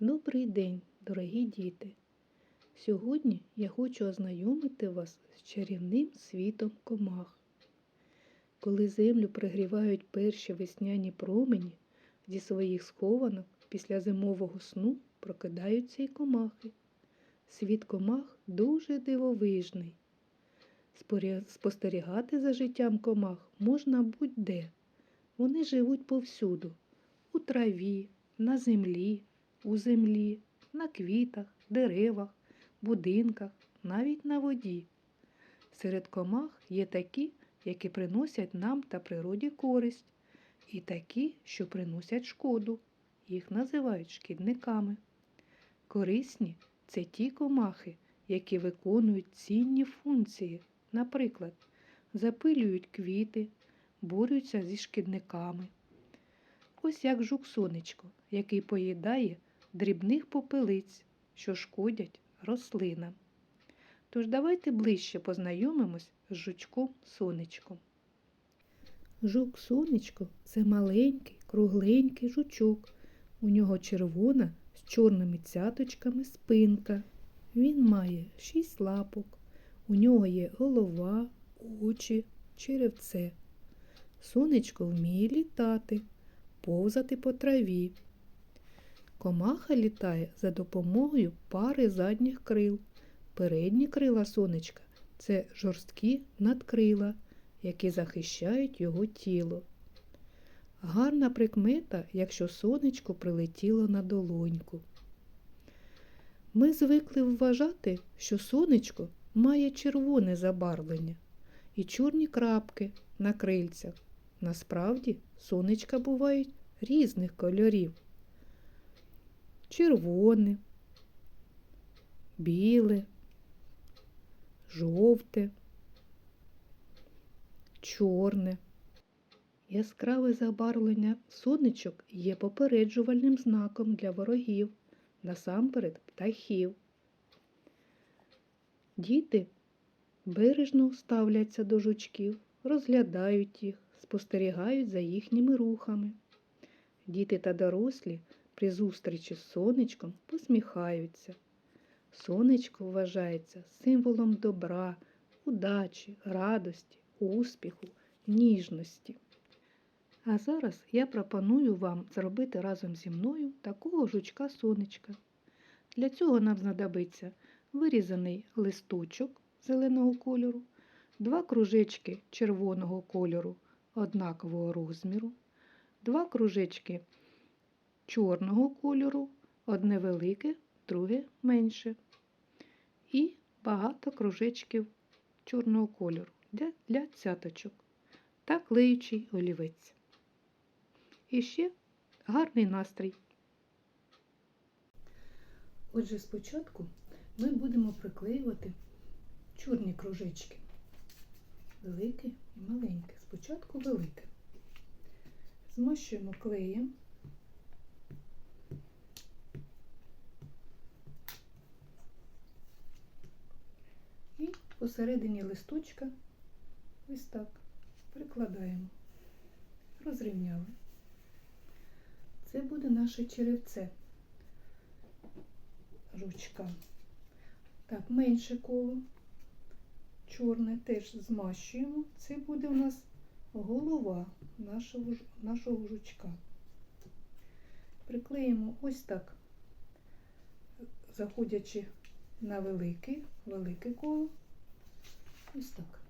Добрий день, дорогі діти! Сьогодні я хочу ознайомити вас з чарівним світом комах. Коли землю пригрівають перші весняні промені, зі своїх схованок після зимового сну прокидаються й комахи. Світ комах дуже дивовижний. Спостерігати за життям комах можна будь-де. Вони живуть повсюду у траві, на землі, у землі, на квітах, деревах, будинках, навіть на воді. Серед комах є такі, які приносять нам та природі користь, і такі, що приносять шкоду. Їх називають шкідниками. Корисні це ті комахи, які виконують цінні функції, наприклад, запилюють квіти, борються зі шкідниками. Ось як жук сонечко, який поїдає дрібних попелиць, що шкодять рослинам. Тож давайте ближче познайомимось з жучком сонечком. Жук сонечко це маленький, кругленький жучок. У нього червона з чорними цяточками спинка. Він має шість лапок. У нього є голова, очі, черевце. Сонечко вміє літати, повзати по траві. Комаха літає за допомогою пари задніх крил. Передні крила сонечка це жорсткі надкрила, які захищають його тіло. Гарна прикмета, якщо сонечко прилетіло на долоньку. Ми звикли вважати, що сонечко має червоне забарвлення і чорні крапки на крильцях. Насправді сонечка бувають різних кольорів. Червоне, біле, жовте, чорне. Яскраве забарвлення сонечок є попереджувальним знаком для ворогів, насамперед птахів. Діти бережно ставляться до жучків, розглядають їх, спостерігають за їхніми рухами. Діти та дорослі при зустрічі з сонечком посміхаються. Сонечко вважається символом добра, удачі, радості, успіху, ніжності. А зараз я пропоную вам зробити разом зі мною такого жучка сонечка. Для цього нам знадобиться вирізаний листочок зеленого кольору, два кружечки червоного кольору однакового розміру, два кружечки чорного кольору, одне велике, друге менше. І багато кружечків чорного кольору для, для цяточок та клеючий олівець. І ще гарний настрій. Отже, спочатку ми будемо приклеювати чорні кружечки. Велике і маленьке. Спочатку велике. Змащуємо клеєм. І посередині листочка ось так прикладаємо, розрівняли. Це буде наше черевце ручка. Так, менше коло. Чорне теж змащуємо. Це буде у нас голова нашого, нашого жучка. Приклеїмо ось так, заходячи на велике, велике коло. Ось так.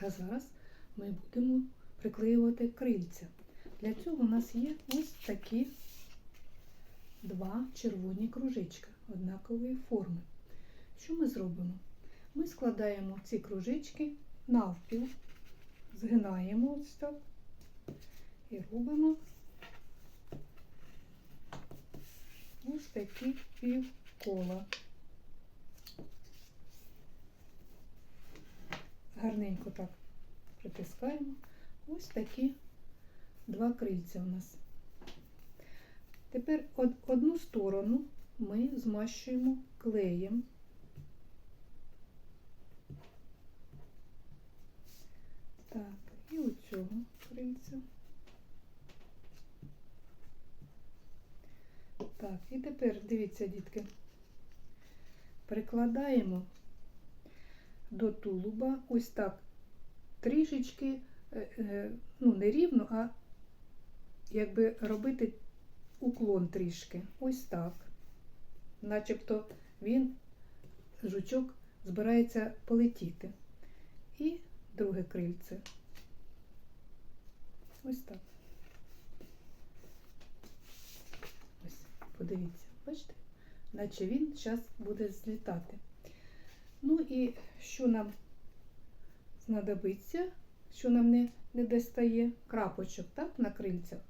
А зараз ми будемо приклеювати крильця. Для цього у нас є ось такі два червоні кружечка однакової форми. Що ми зробимо? Ми складаємо ці кружечки навпіл, згинаємо ось так і робимо ось такі півкола. Гарненько так притискаємо. Ось такі два крильця у нас. Тепер од- одну сторону ми змащуємо клеєм. Так, і оцього крильця. Так, і тепер дивіться, дітки. Прикладаємо до тулуба ось так трішечки, е, е, ну не рівно, а якби робити уклон трішки. Ось так. Начебто він, жучок, збирається полетіти. І друге крильце. Ось так. Ось, подивіться, бачите? Наче він зараз буде злітати. Ну і що нам знадобиться, що нам не, не достає крапочок, так, на крильцях.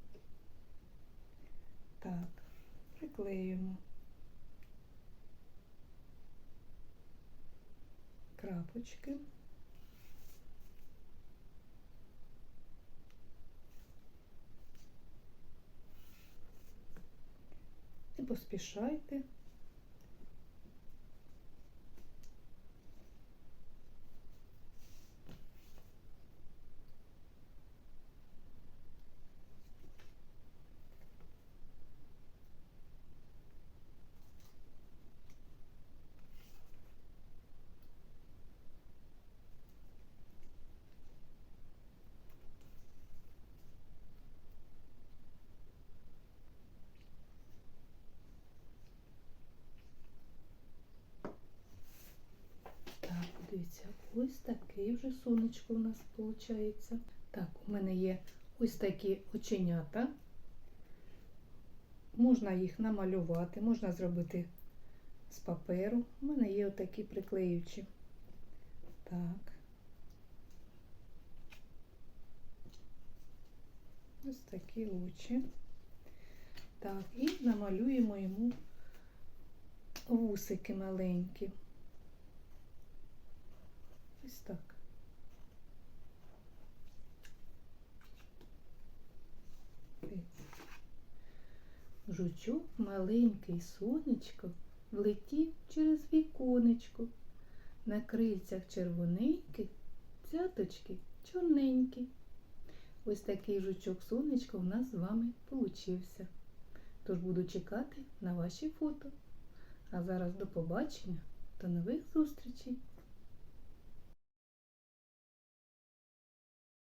Так, приклеюємо крапочки. Не поспішайте. Так, дивіться, ось такий вже сонечко у нас виходить. Так, у мене є ось такі оченята. Можна їх намалювати, можна зробити з паперу. У мене є отакі приклеючі. Так. Ось такі очі. Так, і намалюємо йому вусики маленькі. Ось так. Жучок маленький сонечко влетів через віконечко. На крильцях червоненькі, цяточки чорненькі. Ось такий жучок сонечко у нас з вами получився. Тож буду чекати на ваші фото. А зараз до побачення, до нових зустрічей!